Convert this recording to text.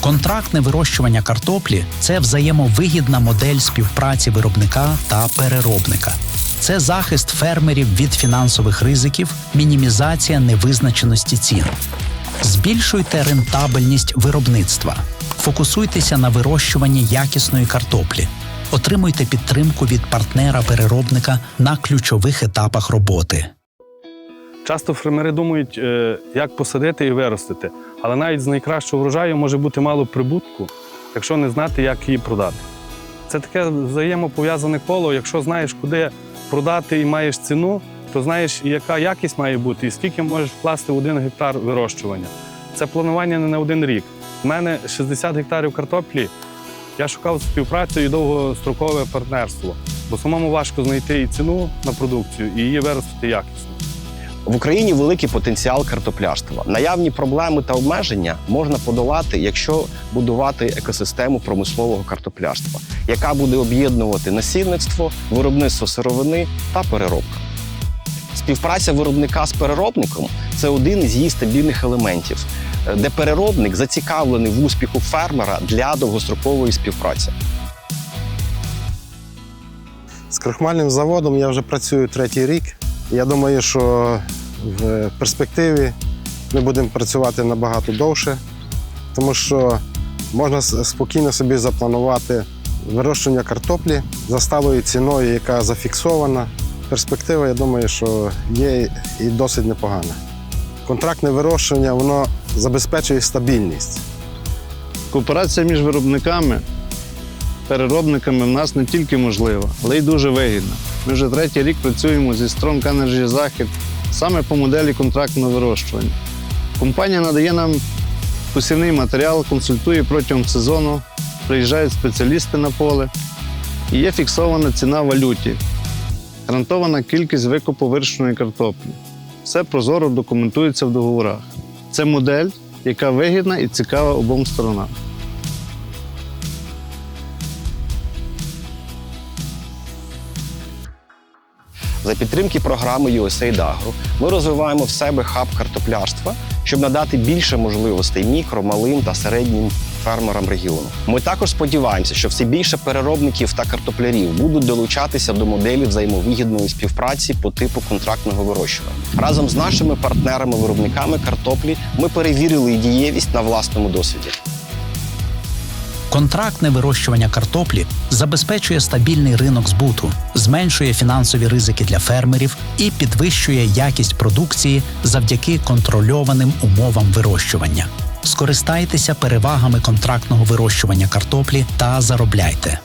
Контрактне вирощування картоплі це взаємовигідна модель співпраці виробника та переробника. Це захист фермерів від фінансових ризиків, мінімізація невизначеності цін. Збільшуйте рентабельність виробництва, фокусуйтеся на вирощуванні якісної картоплі, отримуйте підтримку від партнера-переробника на ключових етапах роботи. Часто фермери думають, е, як посадити і виростити, але навіть з найкращого врожаю може бути мало прибутку, якщо не знати, як її продати. Це таке взаємопов'язане коло. Якщо знаєш, куди продати і маєш ціну, то знаєш, яка якість має бути, і скільки можеш вкласти в один гектар вирощування. Це планування не на один рік. У мене 60 гектарів картоплі. Я шукав співпрацю і довгострокове партнерство, бо самому важко знайти і ціну на продукцію, і її виростити якісно. В Україні великий потенціал картопляшства. Наявні проблеми та обмеження можна подолати, якщо будувати екосистему промислового картопляшства, яка буде об'єднувати насільництво, виробництво сировини та переробка. Співпраця виробника з переробником це один із її стабільних елементів, е, де переробник зацікавлений в успіху фермера для довгострокової співпраці. З крахмальним заводом я вже працюю третій рік. Я думаю, що в перспективі ми будемо працювати набагато довше, тому що можна спокійно собі запланувати вирощування картоплі за сталою ціною, яка зафіксована. Перспектива, я думаю, що є і досить непогана. Контрактне вирощування воно забезпечує стабільність. Кооперація між виробниками, переробниками в нас не тільки можлива, але й дуже вигідна. Ми вже третій рік працюємо зі Strong Energy Захід саме по моделі контрактного вирощування. Компанія надає нам посівний матеріал, консультує протягом сезону, приїжджають спеціалісти на поле і є фіксована ціна валюті, гарантована кількість викупу вирощеної картоплі. Все прозоро документується в договорах. Це модель, яка вигідна і цікава обом сторонам. За підтримки програми Agro ми розвиваємо в себе хаб картопляшства, щоб надати більше можливостей мікро, малим та середнім фермерам регіону. Ми також сподіваємося, що все більше переробників та картоплярів будуть долучатися до моделі взаємовигідної співпраці по типу контрактного вирощування. Разом з нашими партнерами-виробниками картоплі ми перевірили дієвість на власному досвіді. Контрактне вирощування картоплі забезпечує стабільний ринок збуту, зменшує фінансові ризики для фермерів і підвищує якість продукції завдяки контрольованим умовам вирощування. Скористайтеся перевагами контрактного вирощування картоплі та заробляйте.